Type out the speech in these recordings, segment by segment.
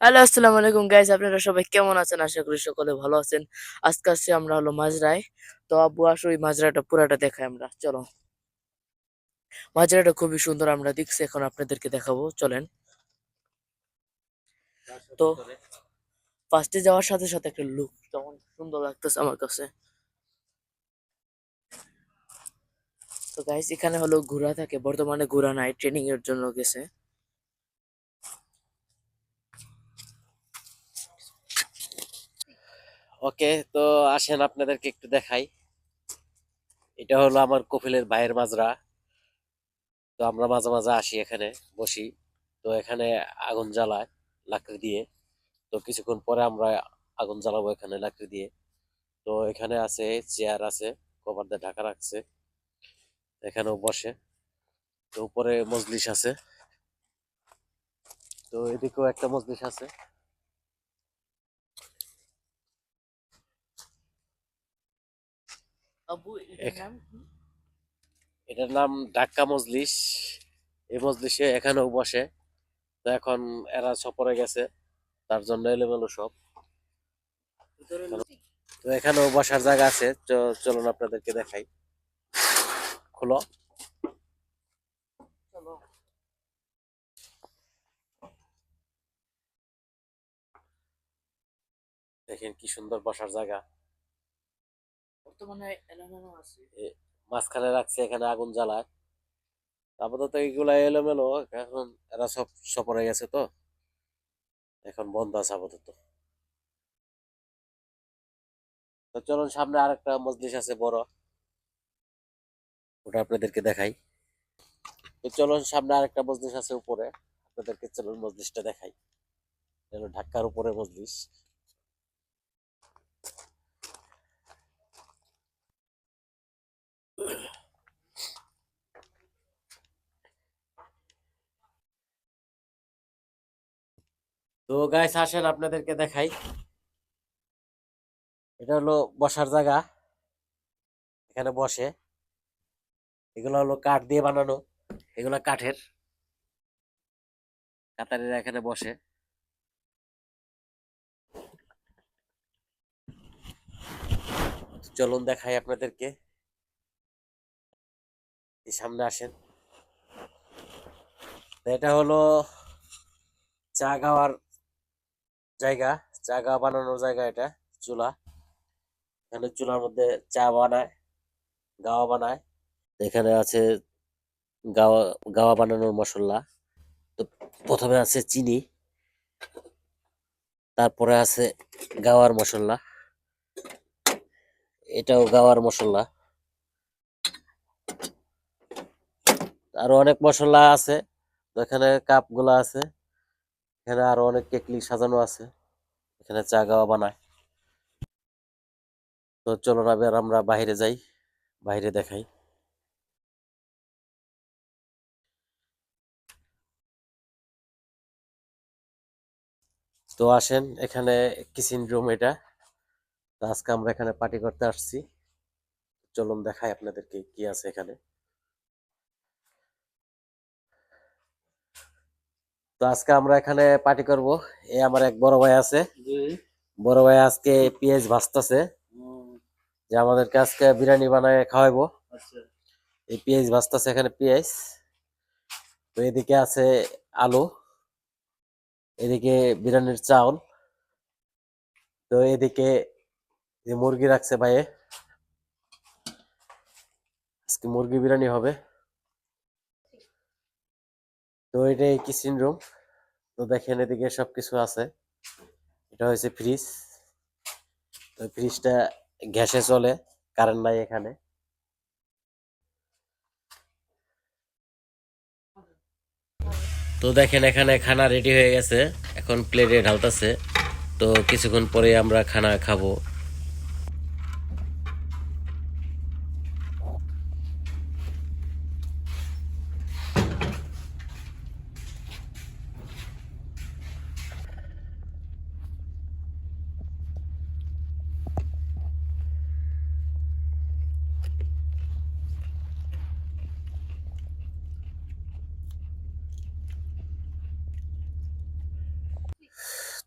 Hello, আসসালামু আলাইকুম guys আপনারা সবাই কেমন আছেন? আশা করি সকলে ভালো আছেন। আজকে আসছি আমরা হলো মাজরায়। তো আব্বু, আসো ওই মাজরাটা, পুরাটা দেখাই আমরা। চলো। মাজরাটা খুবই সুন্দর আমরা দেখছি, এখন আপনাদেরকে দেখাবো। চলেন। তো ফার্স্টে যাওয়ার সাথে সাথে একটা লুক তখন সুন্দর লাগতেছে আমার কাছে। তো গাইস এখানে হলো ঘোড়া থাকে। বর্তমানে ঘোড়া নাই ট্রেনিং এর জন্য গেছে। ওকে, তো আসেন আপনাদেরকে একটু দেখাই। এটা হলো আমার কপিলের ভাইয়ের মাজরা। তো আমরা মাঝে মাঝে আসি এখানে, বসি। তো এখানে আগুন জ্বালায় লাকড়ি দিয়ে। তো কিছুক্ষণ পরে আমরা আগুন জ্বালাবো এখানে লাকড়ি দিয়ে। তো এখানে আছে, চেয়ার আছে, কভার দিয়ে ঢাকা রাখছে। এখানেও বসে। তো উপরে মজলিস আছে। তো এদিকেও একটা মজলিস আছে। এটার নাম কি? এটার নাম ডাক্কা মজলিস। এই মজলিসে এখানেও বসে। তো এখন এরা সফরে গেছে। তার জন্য এলোমেলো সব। তো এখানেও বসার জায়গা আছে। চলুন আপনাদেরকে দেখাই। খুলো। দেখেন কি সুন্দর বসার জায়গা। মাঝখানে রাখছে, এখানে আগুন জ্বালায়। আপাতত এইগুলা এলোমেলো, এখন এরা সব সফরে গেছে তো। এখন বন্ধ আছে আপাতত। তো চলুন, সামনে আরেকটা মজলিস আছে বড়। ওটা আপনাদেরকে দেখাই। তো চলুন, সামনে আরেকটা মজলিস আছে উপরে। আপনাদেরকে চলুন মজলিসটা দেখাই। ঢাকার উপরে মজলিস। তো গাইস আসেন আপনাদেরকে দেখাই। এটা হলো বসার জায়গা। এখানে বসে। এগুলো হলো কাঠ দিয়ে বানানো। এগুলো কাঠের। কাতারিরা এখানে বসে। চলুন দেখাই আপনাদেরকে। সামনে আসেন। এটা হলো চা খাওয়ার জায়গা গাওয়া বানানোর জায়গা এটা, চুলা। এখানে চুলার মধ্যে চা বানায়, গাওয়া বানায়। এখানে আছে গাওয়া গাওয়া বানানোর মশলা। তো প্রথমে আছে চিনি, তারপরে আছে গাওয়ার মশলা। এটাও গাওয়ার মশলা। আরও অনেক মশলা আছে। এখানে কাপগুলা আছে। এখানে আরও অনেক কেকলি সাজানো আছে। এখানে চা গাওয়া বানায়। তো চলো না এবার আমরা বাইরে যাই, বাইরে দেখাই। তো আসেন, এখানে কিচেন রুম এটা। তো আজকে আমরা এখানে পার্টি করতে আসছি। চলুন দেখাই আপনাদেরকে কি আছে এখানে। তো আজকে আমরা এখানে পার্টি করব। এই আমার এক বড় ভাই আছে। বড় ভাই আজকে পেঁয়াজ ভাজতেছে। যে আমাদেরকে আজকে বিরিয়ানি বানায় খাওয়াইবো। এই পেঁয়াজ ভাজতেছে এখানে পেঁয়াজ। তো এদিকে আছে আলু। এদিকে বিরিয়ানির চাউল। তো এদিকে যে মুরগি রাখছে ভাইয়ে। আজকে মুরগি বিরিয়ানি হবে। তো এটাই কিচেন রুম তো দেখেন এদিকে সবকিছু আছে। এটা হয়েছে ফ্রিজ তো ফ্রিজটা গ্যাসে চলে কারেন্ট নাই এখানে। তো দেখেন এখানে খানা রেডি হয়ে গেছে। এখন প্লেটে ঢালতেছে। তো কিছুক্ষণ পরে আমরা খানা খাব।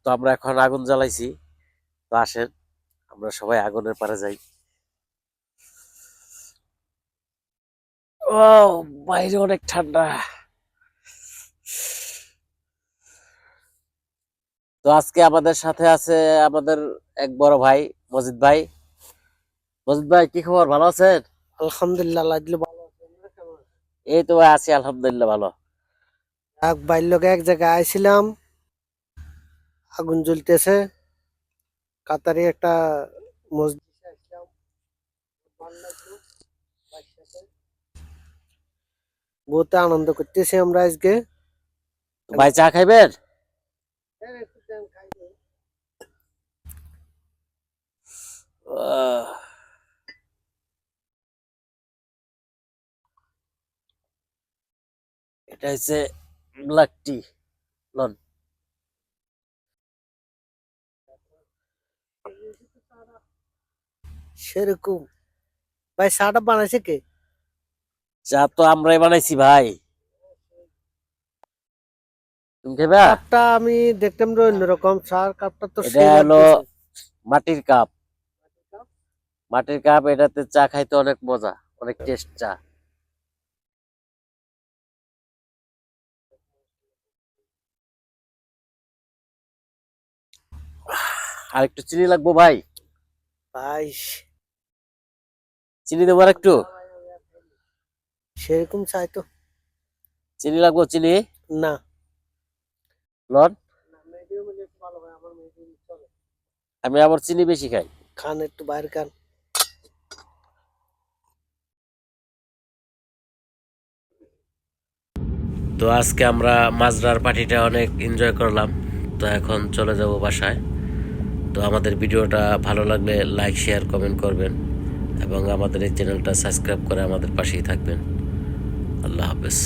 তো আমরা এখন আগুন জ্বালাইছি। তো আসেন আমরা সবাই আগুনের পারে যাই। ও বাইরে অনেক ঠান্ডা। তো আজকে আমাদের সাথে আছে আমাদের এক বড় ভাই মজিদ ভাই। মজিদ ভাই কি খবর? ভালো আছেন? আলহামদুলিল্লাহ ভালো? এই তো ভাই আছি আলহামদুলিল্লাহ ভালো। এক বাইর লোক এক জায়গায় আইছিলাম। আগুন জ্বলতেছে। কাতারে একটা মসজিদে। বহুত আনন্দ করতেছি আমরা আজকে। ভাই চা খাইবেন? আহ, এটা হচ্ছে ব্ল্যাক টি লন। সেরকম। ভাই চাটা বানাইছে কে? চা তো আমরাই বানাইছি ভাই। তুমি কাপটা আমি দেখতাম যে অন্যরকম চার কাপটা তো এটা হলো মাটির কাপ। মাটির কাপ এটাতে চা খাইতে অনেক মজা অনেক টেস্ট চা। আর একটু চিনি লাগবো ভাই? ভাই চিনি দেবো একটু সেরকম চাই তো। চিনি লাগবো চিনি? না। লন। আমি আবার চিনি বেশি খাই। খান একটু বাইরে খান। তো আজকে আমরা মাজরার পার্টিটা অনেক এনজয় করলাম। তো এখন চলে যাব বাসায়। তো আমাদের ভিডিওটা ভালো লাগলে লাইক শেয়ার কমেন্ট করবেন এবং আমাদের এই চ্যানেলটা সাবস্ক্রাইব করে আমাদের পাশেই থাকবেন। আল্লাহ হাফেজ।